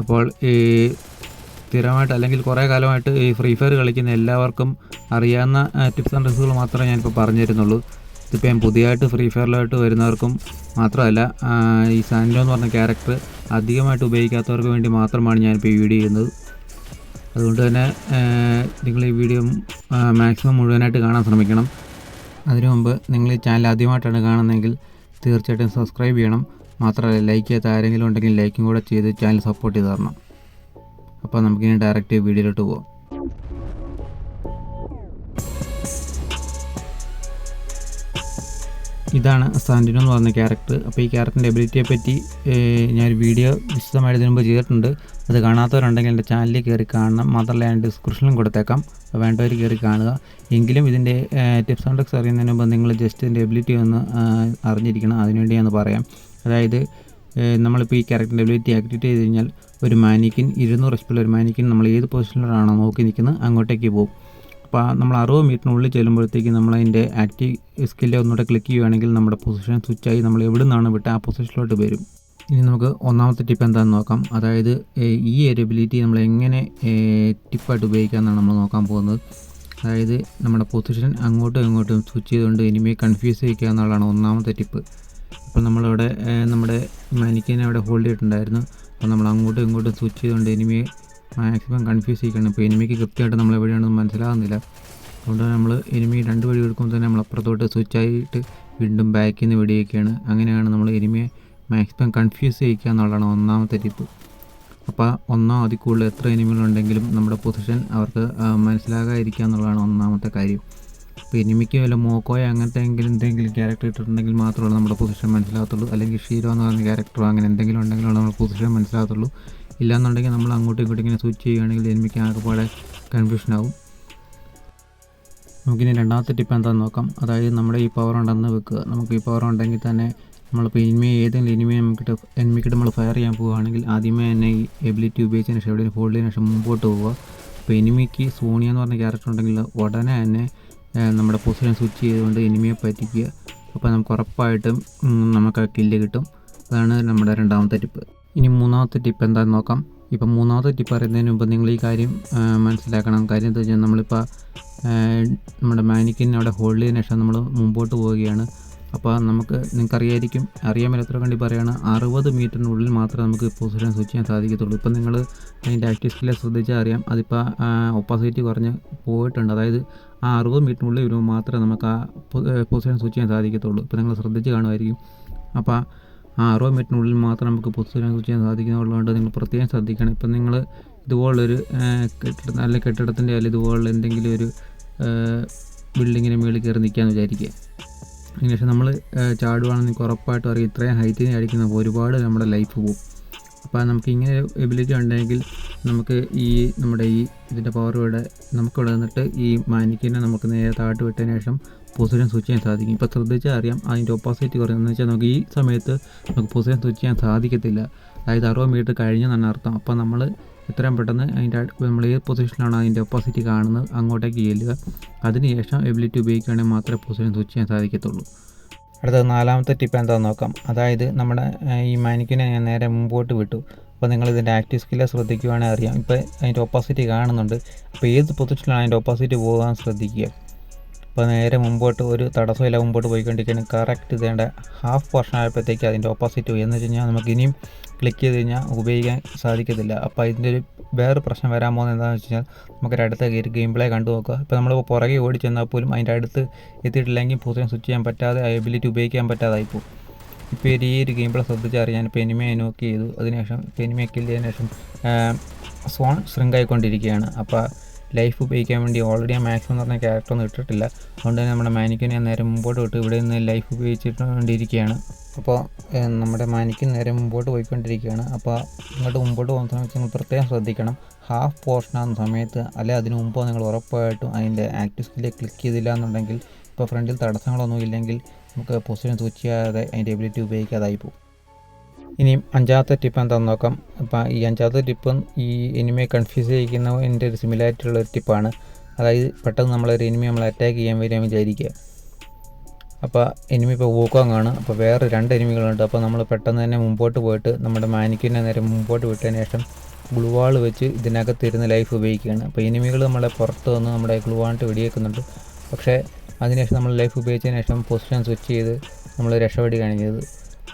അപ്പോൾ ഈ സ്ഥിരമായിട്ട് അല്ലെങ്കിൽ കുറേ കാലമായിട്ട് ഈ ഫ്രീ ഫയർ കളിക്കുന്ന എല്ലാവർക്കും അറിയാവുന്ന ടിപ്സ് ആൻഡ് ട്രിക്സുകൾ മാത്രമേ ഞാനിപ്പോൾ പറഞ്ഞു തരുന്നുള്ളൂ ഇതിപ്പോൾ ഞാൻ പുതിയതായിട്ട് ഫ്രീ ഫയറിലോട്ട് വരുന്നവർക്കും മാത്രമല്ല ഈ സാൻഡോ എന്ന് പറഞ്ഞ ക്യാരക്ടർ അധികമായിട്ട് ഉപയോഗിക്കാത്തവർക്ക് വേണ്ടി മാത്രമാണ് ഞാനിപ്പോൾ ഈ വീഡിയോ ചെയ്യുന്നത്. അതുകൊണ്ട് തന്നെ നിങ്ങൾ ഈ വീഡിയോ മാക്സിമം മുഴുവനായിട്ട് കാണാൻ ശ്രമിക്കണം. അതിനു മുമ്പ് നിങ്ങൾ ഈ ചാനൽ ആദ്യമായിട്ടാണ് കാണുന്നതെങ്കിൽ തീർച്ചയായിട്ടും സബ്സ്ക്രൈബ് ചെയ്യണം. മാത്രമല്ല ലൈക്ക് ചെയ്യാത്ത ആരെങ്കിലും ഉണ്ടെങ്കിൽ ലൈക്കും കൂടെ ചെയ്ത് ചാനൽ സപ്പോർട്ട് ചെയ്ത് തരണം. അപ്പോൾ നമുക്കിനി ഡയറക്റ്റ് വീഡിയോയിലോട്ട് പോകാം ഇതാണ് സാന്റിനോ എന്ന് പറഞ്ഞ ക്യാരക്ടർ അപ്പോൾ ഈ ക്യാരക്ടറിന്റെ എബിലിറ്റിയെ പറ്റി ഞാനൊരു വീഡിയോ വിശദമായിട്ട് ഇതിനു മുമ്പ് ചെയ്തിട്ടുണ്ട്. അത് കാണാത്തവരുണ്ടെങ്കിൽ എന്റെ ചാനലിൽ കയറി കാണണം. മാത്രമല്ല ഞാൻ ഡിസ്ക്രിപ്ഷനിലും കൊടുത്തേക്കാം. വേണ്ടവർ കയറി കാണുക. എങ്കിലും ഇതിന്റെ ടിപ്സ് ആൻഡ് ട്രിക്സ് അറിയുന്നതിന് മുമ്പ് നിങ്ങൾ ജസ്റ്റ് ഇതിന്റെ എബിലിറ്റി ഒന്ന് അറിഞ്ഞിരിക്കണം. അതിനുവേണ്ടി ഞാൻ പറയാം. അതായത് നമ്മളിപ്പോൾ ഈ ക്യാരക്ടറിന്റെ ഡെബിലിറ്റി ആക്ടിവേറ്റ് ചെയ്ത് കഴിഞ്ഞാൽ ഒരു മാനിക്കിൻ ഇരുന്നൂറ് എച്ച് ഒരു മാനിക്കിൻ നമ്മൾ ഏത് പൊസിഷനിലാണോ നോക്കി നിൽക്കുന്നത് അങ്ങോട്ടേക്ക് പോകും. അപ്പോൾ നമ്മൾ അറുപത് മീറ്ററിനുള്ളിൽ ചെല്ലുമ്പോഴത്തേക്ക് നമ്മളതിന്റെ ആക്റ്റീവ് സ്കില്ല് ഒന്നുകൂടെ ക്ലിക്ക് ചെയ്യുകയാണെങ്കിൽ നമ്മുടെ പൊസിഷൻ സ്വിച്ച് ആയി നമ്മൾ എവിടെ നിന്നാണ് വിട്ട് ആ പൊസിഷനിലോട്ട് വരും. ഇനി നമുക്ക് ഒന്നാമത്തെ ടിപ്പ് എന്താണെന്ന് നോക്കാം. അതായത് ഈ ഒരു എബിലിറ്റി നമ്മൾ എങ്ങനെ ടിപ്പായിട്ട് ഉപയോഗിക്കാമെന്നാണ് നമ്മൾ നോക്കാൻ പോകുന്നത്. അതായത് നമ്മുടെ പൊസിഷൻ അങ്ങോട്ടും ഇങ്ങോട്ടും സ്വിച്ച് ചെയ്തുകൊണ്ട് ഇനിമേ കൺഫ്യൂസ് ചെയ്യിക്കുക എന്നുള്ളതാണ് ഒന്നാമത്തെ ടിപ്പ് അപ്പോൾ നമ്മളവിടെ നമ്മുടെ മാനിക്കനെ അവിടെ ഹോൾഡ് ചെയ്തിട്ടുണ്ടായിരുന്നു. അപ്പോൾ നമ്മൾ അങ്ങോട്ടും ഇങ്ങോട്ടും സ്വിച്ച് ചെയ്തുകൊണ്ട് എനിമിയെ മാക്സിമം കൺഫ്യൂസ് ചെയ്യിക്കണം ഇപ്പോൾ എനിമിക്ക് കൃത്യമായിട്ട് നമ്മൾ എവിടെയാണെന്ന് മനസ്സിലാകുന്നില്ല അതുകൊണ്ട് നമ്മൾ എനിമി രണ്ട് വഴി എടുക്കുമ്പോൾ തന്നെ നമ്മൾ അപ്പുറത്തോട്ട് സ്വിച്ച് ആയിട്ട് വീണ്ടും ബാക്കിൽ നിന്ന് വെടിയൊക്കെയാണ് അങ്ങനെയാണ് നമ്മൾ എനിമിയെ മാക്സിമം കൺഫ്യൂസ് ചെയ്യിക്കുക എന്നുള്ളതാണ് ഒന്നാമത്തെ ടിപ്പ് അപ്പോൾ ഒന്നോ അതിൽ കൂടുതൽ എത്ര എനിമികളുണ്ടെങ്കിലും നമ്മുടെ പൊസിഷൻ അവർക്ക് മനസ്സിലാകാതിരിക്കുക എന്നുള്ളതാണ് ഒന്നാമത്തെ കാര്യം. അപ്പോൾ എനിമിക്ക് വല്ല മോക്കോയോ അങ്ങനത്തെ എങ്കിലും എന്തെങ്കിലും ക്യാരക്ടർ ഇട്ടിട്ടുണ്ടെങ്കിൽ മാത്രമേ നമ്മുടെ പൊസിഷൻ മനസ്സിലാകത്തുള്ളൂ. അല്ലെങ്കിൽ ഷീരോ എന്ന് പറയുന്ന ക്യാരക്ടറോ അങ്ങനെ എന്തെങ്കിലും ഉണ്ടെങ്കിലാണ് നമ്മുടെ പൊസിഷൻ മനസ്സിലാകത്തുള്ളൂ. ഇല്ലാന്നുണ്ടെങ്കിൽ നമ്മൾ അങ്ങോട്ടും ഇങ്ങോട്ടും ഇങ്ങനെ സ്വിച്ച് ചെയ്യുകയാണെങ്കിൽ എനിമിക്ക് ആകെപ്പാടെ കൺഫ്യൂഷൻ ആവും. നമുക്കിനി രണ്ടാമത്തെ ടിപ്പ് എന്താണെന്ന് നോക്കാം. അതായത് നമ്മുടെ ഈ പവർ ഉണ്ടെന്ന് വെക്കുക. നമുക്ക് ഈ പവർ ഉണ്ടെങ്കിൽ തന്നെ നമ്മളിപ്പോൾ ഇനിമയെ ഏതെങ്കിലും ഇനിമയെ നമുക്ക് എനിമിക്കിട്ട് നമ്മൾ ഫയർ ചെയ്യാൻ പോവുകയാണെങ്കിൽ ആദ്യമേ തന്നെ ഈ എബിലിറ്റി ഉപയോഗിച്ചതിന് ശേഷം എവിടെയും ഹോൾഡ് ചെയ്തതിന് ശേഷം മുമ്പോട്ട് പോവുക. അപ്പോൾ എനിമിക്ക് സോണിയ എന്ന് പറഞ്ഞ ക്യാരക്ടർ ഉണ്ടെങ്കിൽ ഉടനെ തന്നെ നമ്മുടെ പൊസിഷൻ സ്വിച്ച് ചെയ്തുകൊണ്ട് എനിമിയെ പറ്റിക്കുക. അപ്പോൾ നമുക്ക് ഉറപ്പായിട്ടും നമുക്ക് ആ കില്ല് കിട്ടും. അതാണ് നമ്മുടെ രണ്ടാമത്തെ ടിപ്പ് ഇനി മൂന്നാമത്തെ ടിപ്പ് എന്താണെന്ന് നോക്കാം. ഇപ്പം മൂന്നാമത്തെ ടിപ്പ് അറിയുന്നതിന് മുമ്പ് നിങ്ങൾ ഈ കാര്യം മനസ്സിലാക്കണം. കാര്യം എന്താ വെച്ചാൽ നമ്മളിപ്പോൾ നമ്മുടെ മാനിക്കിൻ അവിടെ ഹോൾഡ് ചെയ്യുന്ന ശേഷം നമ്മൾ മുമ്പോട്ട് പോവുകയാണ്. അപ്പോൾ നമുക്ക് നിങ്ങൾക്കറിയായിരിക്കും അറിയാൻ മേലത്ര വേണ്ടി പറയുകയാണ് അറുപത് മീറ്ററിനുള്ളിൽ മാത്രമേ നമുക്ക് പൊസിഷൻ സ്വിച്ച് ചെയ്യാൻ സാധിക്കത്തുള്ളൂ. ഇപ്പം നിങ്ങൾ അതിന്റെ ആക്ടിവിസ്റ്റിലെ ശ്രദ്ധിച്ചാൽ അറിയാം അതിപ്പോൾ ഒപ്പോസിറ്റ് കുറഞ്ഞ് പോയിട്ടുണ്ട്. അതായത് ആ അറുപത് മീറ്ററിനുള്ളിൽ വരുമ്പോൾ മാത്രമേ നമുക്ക് ആ പൊസിഷൻ സ്വിച്ച് ചെയ്യാൻ സാധിക്കത്തുള്ളൂ. ഇപ്പോൾ നിങ്ങൾ ശ്രദ്ധിച്ച് കാണുമായിരിക്കും. അപ്പോൾ ആ അറുപത് മീറ്ററിനുള്ളിൽ മാത്രം നമുക്ക് പൊസിഷൻ സ്വിച്ച് ചെയ്യാൻ സാധിക്കുന്നുള്ളതുകൊണ്ട് നിങ്ങൾ പ്രത്യേകം ശ്രദ്ധിക്കണം. ഇപ്പം നിങ്ങൾ ഇതുപോലൊരു കെട്ടിട നല്ല കെട്ടിടത്തിന്റെ അല്ലെങ്കിൽ ഇതുപോലുള്ള എന്തെങ്കിലും ഒരു ബിൽഡിങ്ങിന് മുകളിൽ കയറി നിൽക്കാമെന്ന് വിചാരിക്കുക. അതിനുശേഷം നമ്മൾ നിങ്ങൾക്ക് ഉറപ്പായിട്ടും അറിയാം. ഇത്രയും ഹൈറ്റിന് അടിക്കുന്ന ഒരുപാട് നമ്മുടെ ലൈഫ് പോകും. അപ്പോൾ നമുക്ക് ഇങ്ങനെ എബിലിറ്റി ഉണ്ടെങ്കിൽ നമുക്ക് ഈ നമ്മുടെ ഈ ഇതിന്റെ പവർ ഇവിടെ നമുക്കിവിടെ നിന്നിട്ട് ഈ മാനിക്കിനെ നമുക്ക് നേരെ താഴ്ത്ത് വിട്ടതിന് ശേഷം പൊസിഷൻ സ്വിച്ച് ചെയ്യാൻ സാധിക്കും. ഇപ്പോൾ ശ്രദ്ധിച്ചാൽ അറിയാം അതിന്റെ ഓപ്പോസിറ്റ് കുറയുന്നതെന്ന് വെച്ചാൽ നമുക്ക് ഈ സമയത്ത് നമുക്ക് പൊസിഷൻ സ്വിച്ച് ചെയ്യാൻ സാധിക്കത്തില്ല. അതായത് അറുപത് മീറ്റർ കഴിഞ്ഞെന്നാണ് അർത്ഥം. അപ്പോൾ നമ്മൾ എത്രയും പെട്ടെന്ന് അതിന്റെ നമ്മൾ ഏത് പൊസിഷനിലാണ് അതിന്റെ ഒപ്പോസിറ്റ് കാണുന്നത് അങ്ങോട്ടേക്ക് ചെല്ലുക. അതിനുശേഷം എബിലിറ്റി ഉപയോഗിക്കുകയാണെങ്കിൽ മാത്രമേ പൊസിഷൻ സ്വിച്ച് ചെയ്യാൻ സാധിക്കത്തുള്ളൂ. അടുത്തത് നാലാമത്തെ ടിപ്പ് എന്താണെന്ന് നോക്കാം. അതായത് നമ്മുടെ ഈ മാനിക്കിനെ ഞാൻ നേരെ മുമ്പോട്ട് വിട്ടു. അപ്പോൾ നിങ്ങൾ ഇതിന്റെ ആക്റ്റീവ് സ്കില്ലെ ശ്രദ്ധിക്കുവാണെങ്കിൽ അറിയാം. ഇപ്പോൾ അതിന്റെ ഓപ്പോസിറ്റ് കാണുന്നുണ്ട്. അപ്പോൾ ഏത് പൊസിഷനിലാണ് അതിന്റെ ഓപ്പോസിറ്റ് പോകാൻ ശ്രദ്ധിക്കുക? അപ്പോൾ നേരെ മുമ്പോട്ട് ഒരു തടസ്സമില്ല മുമ്പോട്ട് പോയിക്കൊണ്ടിരിക്കുകയാണ്. കറക്റ്റ് ഇതേണ്ട ഹാഫ് പോർഷൻ ആയപ്പോഴത്തേക്ക് അതിന്റെ ഓപ്പോസിറ്റ് പോയി. എന്ന് വെച്ച് കഴിഞ്ഞാൽ നമുക്ക് ഇനിയും ക്ലിക്ക് ചെയ്ത് കഴിഞ്ഞാൽ ഉപയോഗിക്കാൻ സാധിക്കത്തില്ല. അപ്പോൾ ഇതിന്റെ ഒരു വേറെ പ്രശ്നം വരാൻ പോകുന്നത് എന്താണെന്ന് വെച്ച് കഴിഞ്ഞാൽ നമുക്കൊരു അടുത്ത ഗെയിം പ്ലേ കണ്ടു നോക്കുക. ഇപ്പോൾ നമ്മൾ പുറകെ ഓടി ചെന്നാൽ പോലും അതിന്റെ അടുത്ത് എത്തിയിട്ടില്ലെങ്കിൽ പൂസം സ്വിച്ച് ചെയ്യാൻ പറ്റാതെ എബിലിറ്റി ഉപയോഗിക്കാൻ പറ്റാതായി പോകും. ഇപ്പോൾ ഈ ഒരു ഗെയിം പ്ലേ ശ്രദ്ധിച്ചറിയാം ഞാനിപ്പോൾ എനിമയെ നോക്കി ചെയ്തു. അതിനുശേഷം ഇപ്പോൾ എനിമയെ കില്ല് ചെയ്തതിനു ശേഷം സോൺ ശൃംഗായിക്കൊണ്ടിരിക്കുകയാണ് അപ്പോൾ ലൈഫ് ഉപയോഗിക്കാൻ വേണ്ടി ഓൾറെഡി ആ മാക്സ് എന്ന് പറഞ്ഞ ക്യാരക്ടർ ഒന്നും ഇട്ടിട്ടില്ല. അതുകൊണ്ട് തന്നെ നമ്മുടെ മാനിക്കൻ ഞാൻ നേരെ മുമ്പോട്ട് വിട്ട്. ഇവിടെ നിന്ന് ലൈഫ് ഉപയോഗിച്ചിട്ടുകൊണ്ടിരിക്കുകയാണ്. അപ്പോൾ നമ്മുടെ മാനിക്കൻ നേരെ മുമ്പോട്ട് പോയിക്കൊണ്ടിരിക്കുകയാണ്. അപ്പോൾ ഇങ്ങോട്ട് മുമ്പോട്ട് പോകുന്ന സമയത്ത് നിങ്ങൾ പ്രത്യേകം ശ്രദ്ധിക്കണം. ഹാഫ് പോർഷൻ ആകുന്ന സമയത്ത് അല്ലെ അതിന് മുമ്പോ നിങ്ങൾ ഉറപ്പായിട്ടും അതിന്റെ ആക്റ്റീവ് സ്കില്ല് ക്ലിക്ക് ചെയ്തില്ല എന്നുണ്ടെങ്കിൽ ഇപ്പോൾ ഫ്രണ്ടിൽ തടസ്സങ്ങളൊന്നും ഇല്ലെങ്കിൽ നമുക്ക് പൊസിഷൻ സ്വിച്ച് ചെയ്യാതെ അതിന്റെ എബിലിറ്റി ഉപയോഗിക്കാതായി പോകും. ഇനിയും അഞ്ചാമത്തെ ടിപ്പ് എന്താണെന്ന് നോക്കാം. അപ്പം ഈ അഞ്ചാമത്തെ ടിപ്പും ഈ എനിമയെ കൺഫ്യൂസ് ചെയ്യിക്കുന്ന എന്റെ ഒരു സിമിലാരിറ്റി ഉള്ള ഒരു ടിപ്പാണ് അതായത് പെട്ടെന്ന് നമ്മളൊരു എനിമി നമ്മൾ അറ്റാക്ക് ചെയ്യാൻ വരാൻ വിചാരിക്കുക. അപ്പോൾ എനിമി ഇപ്പോൾ ഊക്കം കാണും അപ്പോൾ വേറെ രണ്ട് എനിമികളുണ്ട് അപ്പോൾ നമ്മൾ പെട്ടെന്ന് തന്നെ മുമ്പോട്ട് പോയിട്ട് നമ്മുടെ മാനിക്കിനെ നേരെ മുമ്പോട്ട് വിട്ടതിന് ശേഷം ഗ്ലുവാൾ വെച്ച് ഇതിനകത്ത് ഇരുന്ന് ലൈഫ് ഉപയോഗിക്കുകയാണ്. അപ്പോൾ എനിമികൾ നമ്മളെ പുറത്ത് വന്ന് നമ്മുടെ ഗ്ലുവാണ്ട് വെടിയേക്കുന്നുണ്ട് പക്ഷേ അതിനുശേഷം നമ്മൾ ലൈഫ് ഉപയോഗിച്ചതിന് ശേഷം പൊസിഷൻ സ്വിച്ച് ചെയ്ത് നമ്മൾ രക്ഷപ്പെടുകയാണ് കാണിച്ചത്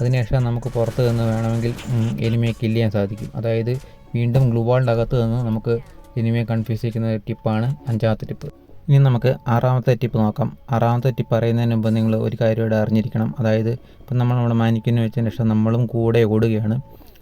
അതിനുശേഷം നമുക്ക് പുറത്ത് നിന്ന് വേണമെങ്കിൽ എനിമിയെ കില്ല് ചെയ്യാൻ സാധിക്കും. അതായത് വീണ്ടും ഗ്ലൂബാളിന്റെ അകത്ത് നിന്ന് നമുക്ക് എനിമിയെ കൺഫ്യൂസ് ചെയ്യുന്ന ടിപ്പാണ് അഞ്ചാമത്തെ ടിപ്പ് ഇനി നമുക്ക് ആറാമത്തെ ടിപ്പ് നോക്കാം. ആറാമത്തെ ടിപ്പ് അറിയുന്നതിന് മുമ്പ് നിങ്ങൾ ഒരു കാര്യം ഇവിടെ അറിഞ്ഞിരിക്കണം. അതായത് ഇപ്പം നമ്മൾ നമ്മുടെ മാനിക്കിന് വെച്ചതിന് ശേഷം നമ്മളും കൂടെ ഓടുകയാണ്.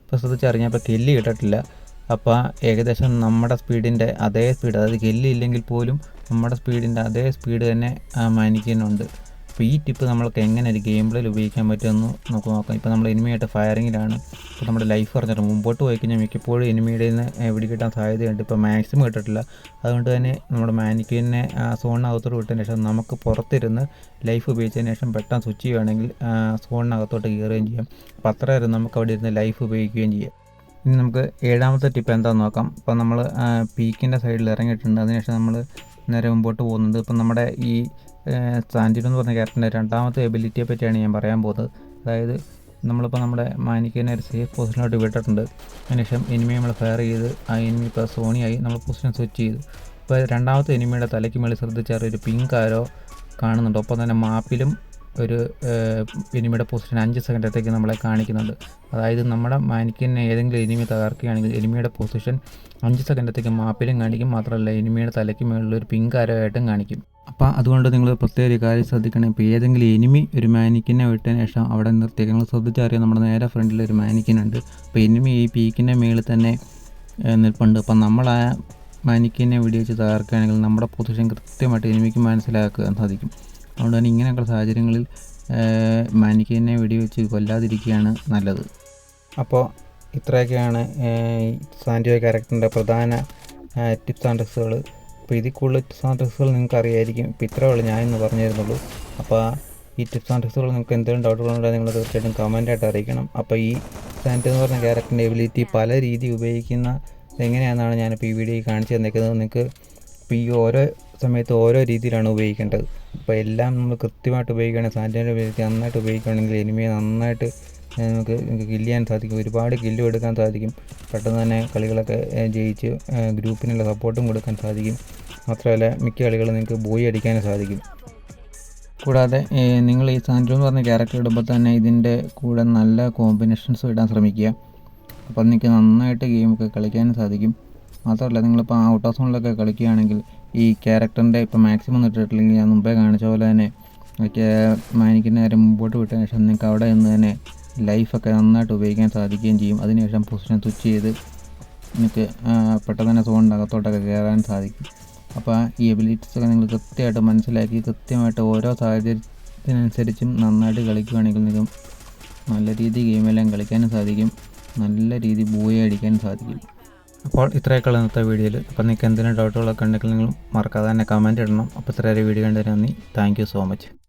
ഇപ്പോൾ ശ്രദ്ധിച്ചറിഞ്ഞാൽ ഇപ്പോൾ കില്ല് കിട്ടിട്ടില്ല. അപ്പോൾ ഏകദേശം നമ്മുടെ സ്പീഡിന്റെ അതേ സ്പീഡ് അതായത് കില്ല് ഇല്ലെങ്കിൽ പോലും നമ്മുടെ സ്പീഡിന്റെ അതേ സ്പീഡ് തന്നെ മാനിക്കുന്നുണ്ട് അപ്പോൾ ഈ ടിപ്പ് നമ്മൾക്ക് എങ്ങനെ ഒരു ഗെയിം പ്ലേയിൽ ഉപയോഗിക്കാൻ പറ്റുമെന്ന് നമുക്ക് നോക്കാം. ഇപ്പോൾ നമ്മൾ എനിമിയായിട്ട് ഫയറിങ്ങിലാണ് ഇപ്പോൾ നമ്മുടെ ലൈഫ് പറഞ്ഞിട്ട് മുമ്പോട്ട് പോയി കഴിഞ്ഞാൽ മിക്കപ്പോഴും എനിമിയുടെ നിന്ന് എവിടെ കിട്ടാൻ സാധ്യതയുണ്ട്. ഇപ്പോൾ മാക്സിമം കിട്ടിട്ടില്ല. അതുകൊണ്ട് തന്നെ നമ്മുടെ മാനിക്കുവിനെ സോണിനകത്തോട്ട് വിട്ടതിന് ശേഷം നമുക്ക് പുറത്തിരുന്ന് ലൈഫ് ഉപയോഗിച്ചതിന് ശേഷം പെട്ടെന്ന് സ്വിച്ച് ചെയ്യുകയാണെങ്കിൽ സോണിനകത്തോട്ട് കയറുകയും ചെയ്യാം. അപ്പോൾ അത്ര വരെ നമുക്ക് അവിടെ ഇരുന്ന് ലൈഫ് ഉപയോഗിക്കുകയും ചെയ്യാം. ഇനി നമുക്ക് ഏഴാമത്തെ ടിപ്പ് എന്താണെന്ന് നോക്കാം. ഇപ്പോൾ നമ്മൾ പീക്കിന്റെ സൈഡിൽ ഇറങ്ങിയിട്ടുണ്ട്. അതിനുശേഷം നമ്മൾ നേരെ മുമ്പോട്ട് പോകുന്നുണ്ട്. ഇപ്പം നമ്മുടെ ഈ സാൻഡിനോ എന്ന് പറഞ്ഞ ക്യാരക്ടറിന്റെ രണ്ടാമത്തെ എബിലിറ്റിയെ പറ്റിയാണ് ഞാൻ പറയാൻ പോകുന്നത്. അതായത് നമ്മളിപ്പോൾ നമ്മുടെ മാനിക്കിനെ ഒരു സേഫ് പൊസിഷനിലോട്ട് വിട്ടിട്ടുണ്ട്. അതിനുശേഷം എനിമിയെ നമ്മൾ ഫയർ ചെയ്ത് ആ എനിമി ഇപ്പോൾ സോണിയായി നമ്മൾ പൊസിഷൻ സ്വിച്ച് ചെയ്തു. ഇപ്പോൾ രണ്ടാമത്തെ എനിമിയുടെ തലയ്ക്ക് മേളിൽ ശ്രദ്ധിച്ചാൽ ഒരു പിങ്ക് ആരോ കാണുന്നുണ്ട്. ഒപ്പം തന്നെ മാപ്പിലും ഒരു എനിമിയുടെ പൊസിഷൻ അഞ്ച് സെക്കൻഡത്തേക്ക് നമ്മളെ കാണിക്കുന്നുണ്ട്. അതായത് നമ്മുടെ മാനിക്കിനെ ഏതെങ്കിലും എനിമി തകർക്കുകയാണെങ്കിൽ എനിമിയുടെ പൊസിഷൻ അഞ്ച് സെക്കൻഡത്തേക്ക് മാപ്പിലും കാണിക്കും. മാത്രമല്ല എനിമിയുടെ തലയ്ക്ക് മുകളിൽ ഒരു പിങ്ക് ആരമായിട്ടും കാണിക്കും. അപ്പോൾ അതുകൊണ്ട് നിങ്ങൾ പ്രത്യേക ഒരു കാര്യം ശ്രദ്ധിക്കണം. ഇപ്പോൾ ഏതെങ്കിലും എനിമി ഒരു മാനിക്കിനെ വിട്ടതിന് ശേഷം അവിടെ നിർത്തിയേക്ക് നിങ്ങൾ ശ്രദ്ധിച്ചറിയാം നമ്മുടെ നേരെ ഫ്രണ്ടിൽ ഒരു മാനിക്കിനുണ്ട്. അപ്പോൾ എനിമി ഈ പീക്കിന്റെ മേളിൽ തന്നെ നിൽപ്പുണ്ട്. അപ്പം നമ്മൾ ആ മാനിക്കിനെ വെടിവെച്ച് തകർക്കുകയാണെങ്കിൽ നമ്മുടെ പൊസിഷൻ കൃത്യമായിട്ട് എനിമിക്ക് മനസ്സിലാക്കാൻ സാധിക്കും. അതുകൊണ്ട് തന്നെ ഇങ്ങനെയൊക്കെ സാഹചര്യങ്ങളിൽ മാനിക്കിനെ വെടിവെച്ച് കൊല്ലാതിരിക്കുകയാണ് നല്ലത്. അപ്പോൾ ഇത്രയൊക്കെയാണ് സാൻഡിയോ ക്യാരക്ടറിന്റെ പ്രധാന ടിപ്സ് ആൻഡ് ട്രിക്സുകൾ അപ്പോൾ ഇതിൽ കൂടുതൽ ടിപ്സ് ആൻഡ് ട്രിക്സുകൾ നിങ്ങൾക്ക് അറിയായിരിക്കും ഇപ്പോൾ ഇത്രേ ഉള്ളൂ ഞാൻ ഇന്ന് പറഞ്ഞു അപ്പോൾ ഈ ടിപ്സ് ആൻഡ് ട്രിക്സുകൾ നിങ്ങൾക്ക് എന്തെങ്കിലും ഡൗട്ടുകളുണ്ടെങ്കിൽ നിങ്ങൾ തീർച്ചയായിട്ടും കമന്റായിട്ട് അറിയിക്കണം. അപ്പോൾ ഈ സാൻഡ് എന്ന് പറഞ്ഞ ക്യാരക്ടറിന്റെ എബിലിറ്റി പല രീതി ഉപയോഗിക്കുന്ന എങ്ങനെയാണെന്നാണ് ഞാനിപ്പോൾ ഈ വീഡിയോയിൽ കാണിച്ചു തന്നേക്കുന്നത് നിങ്ങൾക്ക് ഇപ്പോൾ ഈ ഓരോ സമയത്ത് ഓരോ രീതിയിലാണ് ഉപയോഗിക്കേണ്ടത്. അപ്പോൾ എല്ലാം നമ്മൾ കൃത്യമായിട്ട് ഉപയോഗിക്കുകയാണെങ്കിൽ സാൻഡിന്റെ എബിലിറ്റി നന്നായിട്ട് ഉപയോഗിക്കുകയാണെങ്കിൽ എനിമിയെ നന്നായിട്ട് നമുക്ക് കില്ല് ചെയ്യാൻ സാധിക്കും. ഒരുപാട് കില്ലും എടുക്കാൻ സാധിക്കും. പെട്ടെന്ന് തന്നെ കളികളൊക്കെ ജയിച്ച് ഗ്രൂപ്പിനുള്ള സപ്പോർട്ടും കൊടുക്കാൻ സാധിക്കും. മാത്രമല്ല മിക്ക കളികളും നിങ്ങൾക്ക് ബോയി അടിക്കാനും സാധിക്കും. കൂടാതെ നിങ്ങൾ ഈ സാൻഡ്രോ എന്ന് പറഞ്ഞ ക്യാരക്ടർ ഇടുമ്പോൾ തന്നെ ഇതിന്റെ കൂടെ നല്ല കോമ്പിനേഷൻസ് ഇടാൻ ശ്രമിക്കുക. അപ്പോൾ നിങ്ങൾക്ക് നന്നായിട്ട് ഗെയിമൊക്കെ കളിക്കാനും സാധിക്കും. മാത്രമല്ല നിങ്ങളിപ്പോൾ ഔട്ട് ഓഫ് സോണിലൊക്കെ കളിക്കുകയാണെങ്കിൽ ഈ ക്യാരക്ടറിന്റെ ഇപ്പോൾ മാക്സിമം ഇട്ടിട്ടില്ലെങ്കിൽ ഞാൻ മുമ്പേ കാണിച്ച പോലെ തന്നെ മാനിക്കുന്ന നേരം മുമ്പോട്ട് വിട്ടതിന് ശേഷം നിങ്ങൾക്ക് അവിടെ നിന്ന് തന്നെ ലൈഫൊക്കെ നന്നായിട്ട് ഉപയോഗിക്കാൻ സാധിക്കുകയും ചെയ്യും. അതിനുശേഷം പൊസിഷൻ സ്വിച്ച് ചെയ്ത് നിങ്ങൾക്ക് പെട്ടെന്ന് തന്നെ സോണിന്റെ അകത്തോട്ടൊക്കെ കയറാൻ സാധിക്കും. അപ്പോൾ ഈ എബിലിറ്റീസ് ഒക്കെ നിങ്ങൾ കൃത്യമായിട്ട് മനസ്സിലാക്കി കൃത്യമായിട്ട് ഓരോ സാഹചര്യത്തിനനുസരിച്ചും നന്നായിട്ട് കളിക്കുകയാണെങ്കിൽ നിങ്ങൾക്ക് നല്ല രീതിയിൽ ഗെയിമെല്ലാം കളിക്കാനും സാധിക്കും. നല്ല രീതിയിൽ ബോയ് അടിക്കാനും സാധിക്കും. അപ്പോൾ ഇത്രയൊക്കെ ഇന്നത്തെ വീഡിയോയിൽ അപ്പോൾ നിങ്ങൾക്ക് എന്തെങ്കിലും ഡൗട്ടുകളൊക്കെ ഉണ്ടെങ്കിൽ നിങ്ങൾ മറക്കാതെ തന്നെ കമന്റ് ഇടണം. അപ്പോൾ ഇത്രയേറെ വീഡിയോ കണ്ടതിന് നന്ദി. Thank so much